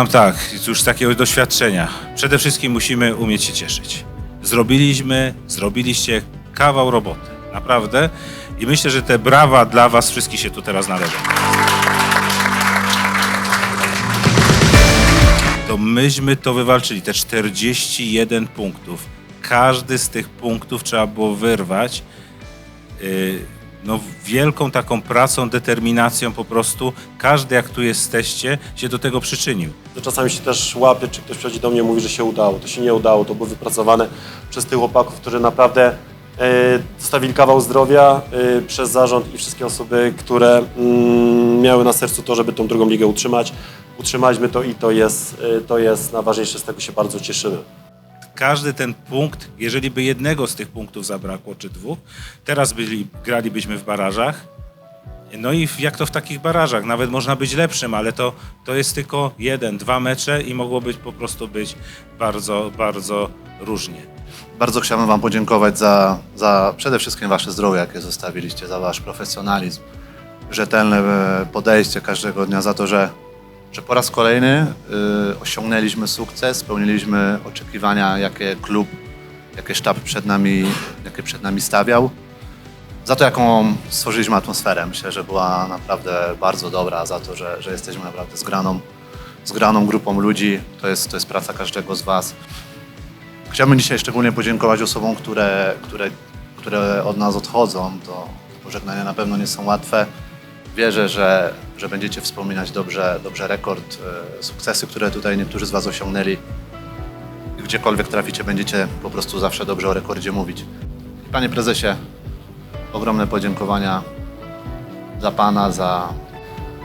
Wam tak, już z takiego doświadczenia. Przede wszystkim musimy umieć się cieszyć. Zrobiliśmy, zrobiliście kawał roboty. Naprawdę. I myślę, że te brawa dla was wszystkich się tu teraz należą. To myśmy to wywalczyli, te 41 punktów. Każdy z tych punktów trzeba było wyrwać. Yy, no, wielką taką pracą, determinacją po prostu. Każdy, jak tu jesteście, się do tego przyczynił. To czasami się też łapie, czy ktoś przychodzi do mnie i mówi, że się udało. To się nie udało, to było wypracowane przez tych chłopaków, którzy naprawdę e, zostawili kawał zdrowia e, przez zarząd i wszystkie osoby, które mm, miały na sercu to, żeby tą drugą ligę utrzymać. Utrzymaliśmy to i to jest, e, to jest najważniejsze, z tego się bardzo cieszymy. Każdy ten punkt, jeżeli by jednego z tych punktów zabrakło, czy dwóch, teraz byli, gralibyśmy w barażach. No i jak to w takich barażach, nawet można być lepszym, ale to, to jest tylko jeden, dwa mecze i mogło być po prostu być bardzo, bardzo różnie. Bardzo chciałbym Wam podziękować za, za przede wszystkim Wasze zdrowie, jakie zostawiliście, za Wasz profesjonalizm, rzetelne e, podejście każdego dnia, za to, że, że po raz kolejny y, osiągnęliśmy sukces, spełniliśmy oczekiwania, jakie klub, jakie sztab przed nami, jakie przed nami stawiał. Za to, jaką stworzyliśmy atmosferę. Myślę, że była naprawdę bardzo dobra, za to, że, że jesteśmy naprawdę zgraną, zgraną grupą ludzi. To jest, to jest praca każdego z Was. Chciałbym dzisiaj szczególnie podziękować osobom, które, które, które od nas odchodzą. To pożegnania na pewno nie są łatwe. Wierzę, że, że będziecie wspominać dobrze, dobrze rekord, e, sukcesy, które tutaj niektórzy z Was osiągnęli. Gdziekolwiek traficie, będziecie po prostu zawsze dobrze o rekordzie mówić. Panie Prezesie, ogromne podziękowania dla Pana, za,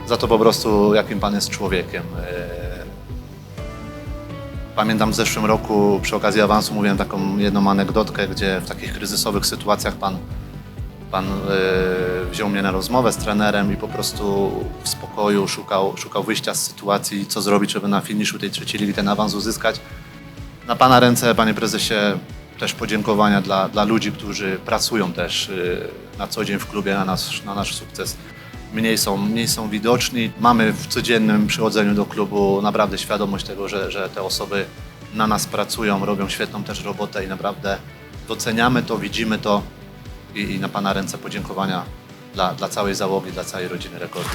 za to po prostu, jakim Pan jest człowiekiem. E, Pamiętam w zeszłym roku przy okazji awansu mówiłem taką jedną anegdotkę, gdzie w takich kryzysowych sytuacjach pan, pan yy, wziął mnie na rozmowę z trenerem i po prostu w spokoju szukał, szukał wyjścia z sytuacji, co zrobić, żeby na finiszu tej trzeciej ligi ten awans uzyskać. Na pana ręce, panie prezesie, też podziękowania dla, dla ludzi, którzy pracują też yy, na co dzień w klubie na nasz, na nasz sukces mniej są, mniej są widoczni. Mamy w codziennym przychodzeniu do klubu naprawdę świadomość tego, że, że te osoby na nas pracują, robią świetną też robotę i naprawdę doceniamy to, widzimy to i, i na Pana ręce podziękowania dla, dla całej załogi, dla całej rodziny rekordu.